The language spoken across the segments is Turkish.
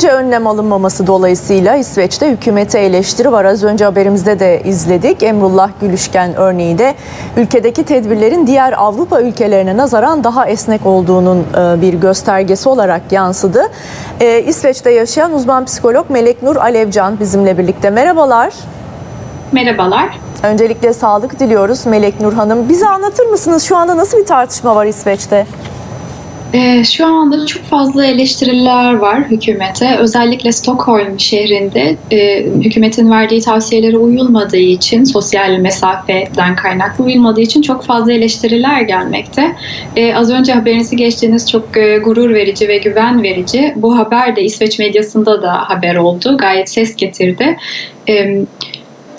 Yeterince önlem alınmaması dolayısıyla İsveç'te hükümete eleştiri var. Az önce haberimizde de izledik. Emrullah Gülüşken örneği de ülkedeki tedbirlerin diğer Avrupa ülkelerine nazaran daha esnek olduğunun e, bir göstergesi olarak yansıdı. E, İsveç'te yaşayan uzman psikolog Melek Nur Alevcan bizimle birlikte. Merhabalar. Merhabalar. Öncelikle sağlık diliyoruz Melek Nur Hanım. Bize anlatır mısınız şu anda nasıl bir tartışma var İsveç'te? Ee, şu anda çok fazla eleştiriler var hükümete. Özellikle Stockholm şehrinde e, hükümetin verdiği tavsiyelere uyulmadığı için, sosyal mesafeden kaynaklı uyulmadığı için çok fazla eleştiriler gelmekte. Ee, az önce haberinizi geçtiğiniz çok e, gurur verici ve güven verici. Bu haber de İsveç medyasında da haber oldu. Gayet ses getirdi. Ee,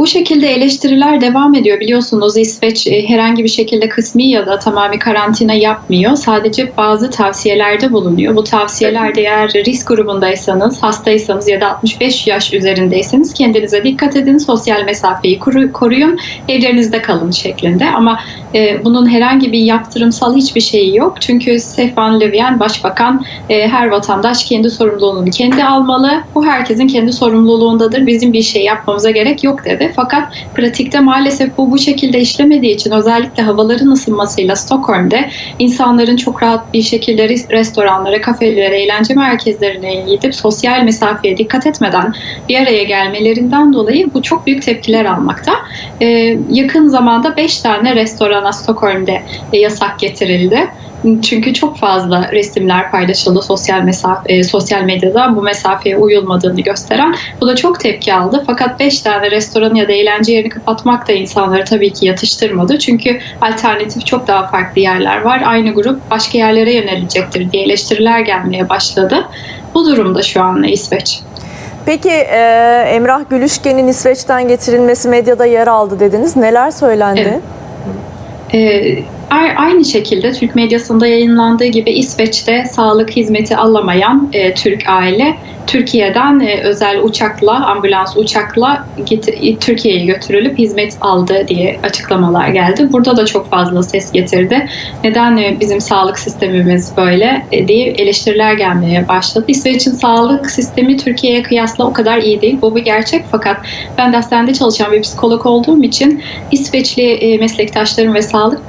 bu şekilde eleştiriler devam ediyor. Biliyorsunuz İsveç e, herhangi bir şekilde kısmi ya da tamamı karantina yapmıyor. Sadece bazı tavsiyelerde bulunuyor. Bu tavsiyelerde eğer risk grubundaysanız, hastaysanız ya da 65 yaş üzerindeyseniz kendinize dikkat edin, sosyal mesafeyi koru- koruyun, evlerinizde kalın şeklinde. Ama e, bunun herhangi bir yaptırımsal hiçbir şeyi yok. Çünkü Stefan Löfven Başbakan e, her vatandaş kendi sorumluluğunu kendi almalı. Bu herkesin kendi sorumluluğundadır. Bizim bir şey yapmamıza gerek yok dedi. Fakat pratikte maalesef bu bu şekilde işlemediği için özellikle havaların ısınmasıyla Stockholm'de insanların çok rahat bir şekilde res- restoranlara, kafelere, eğlence merkezlerine gidip sosyal mesafeye dikkat etmeden bir araya gelmelerinden dolayı bu çok büyük tepkiler almakta. Ee, yakın zamanda 5 tane restorana Stockholm'de e, yasak getirildi. Çünkü çok fazla resimler paylaşıldı sosyal mesafe, e, sosyal medyada bu mesafeye uyulmadığını gösteren. Bu da çok tepki aldı. Fakat 5 tane restoran ya da eğlence yerini kapatmak da insanları tabii ki yatıştırmadı. Çünkü alternatif çok daha farklı yerler var. Aynı grup başka yerlere yönelecektir diye eleştiriler gelmeye başladı. Bu durumda şu an İsveç. Peki e, Emrah Gülüşken'in İsveç'ten getirilmesi medyada yer aldı dediniz. Neler söylendi? Evet. A- aynı şekilde Türk medyasında yayınlandığı gibi İsveç'te sağlık hizmeti alamayan e, Türk aile Türkiye'den e, özel uçakla, ambulans uçakla get- Türkiye'ye götürülüp hizmet aldı diye açıklamalar geldi. Burada da çok fazla ses getirdi. Neden e, bizim sağlık sistemimiz böyle e, diye eleştiriler gelmeye başladı. İsveç'in sağlık sistemi Türkiye'ye kıyasla o kadar iyi değil. Bu bir gerçek fakat ben de hastanede çalışan bir psikolog olduğum için İsveçli e, meslektaşlarım ve sağlık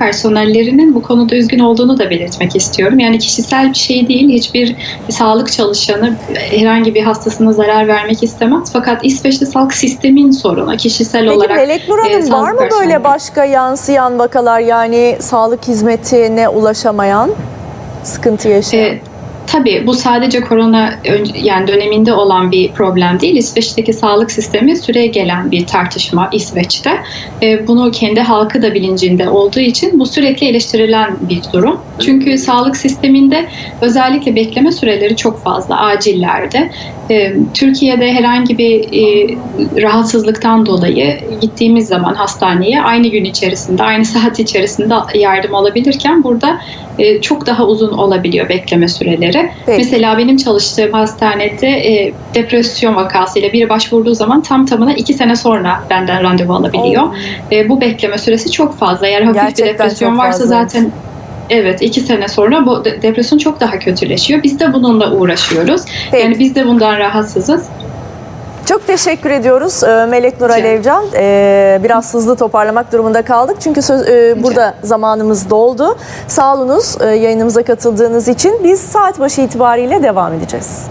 personellerinin bu konuda üzgün olduğunu da belirtmek istiyorum. Yani kişisel bir şey değil. Hiçbir sağlık çalışanı herhangi bir hastasına zarar vermek istemez. Fakat İsveç'te sağlık sistemin sorunu. Kişisel Peki olarak Melek Nur e, Hanım sağlık var mı böyle başka yansıyan vakalar yani sağlık hizmetine ulaşamayan, sıkıntı yaşayan? E, Tabii bu sadece korona yani döneminde olan bir problem değil. İsveç'teki sağlık sistemi süre gelen bir tartışma İsveç'te. E, bunu kendi halkı da bilincinde olduğu için bu sürekli eleştirilen bir durum. Çünkü sağlık sisteminde özellikle bekleme süreleri çok fazla acillerde. E, Türkiye'de herhangi bir e, rahatsızlıktan dolayı gittiğimiz zaman hastaneye aynı gün içerisinde, aynı saat içerisinde yardım alabilirken burada e, çok daha uzun olabiliyor bekleme süreleri. Peki. Mesela benim çalıştığım hastanede e, depresyon vakasıyla biri başvurduğu zaman tam tamına iki sene sonra benden randevu alabiliyor. E, bu bekleme süresi çok fazla. Eğer hafif Gerçekten bir depresyon varsa zaten Evet iki sene sonra bu de- depresyon çok daha kötüleşiyor. Biz de bununla uğraşıyoruz. Peki. Yani biz de bundan rahatsızız. Çok teşekkür ediyoruz e, Melek Nur. Alevcan. E, Biraz hızlı toparlamak durumunda kaldık çünkü söz, e, burada zamanımız doldu. Sağ olunuz e, yayınımıza katıldığınız için. Biz saat başı itibariyle devam edeceğiz.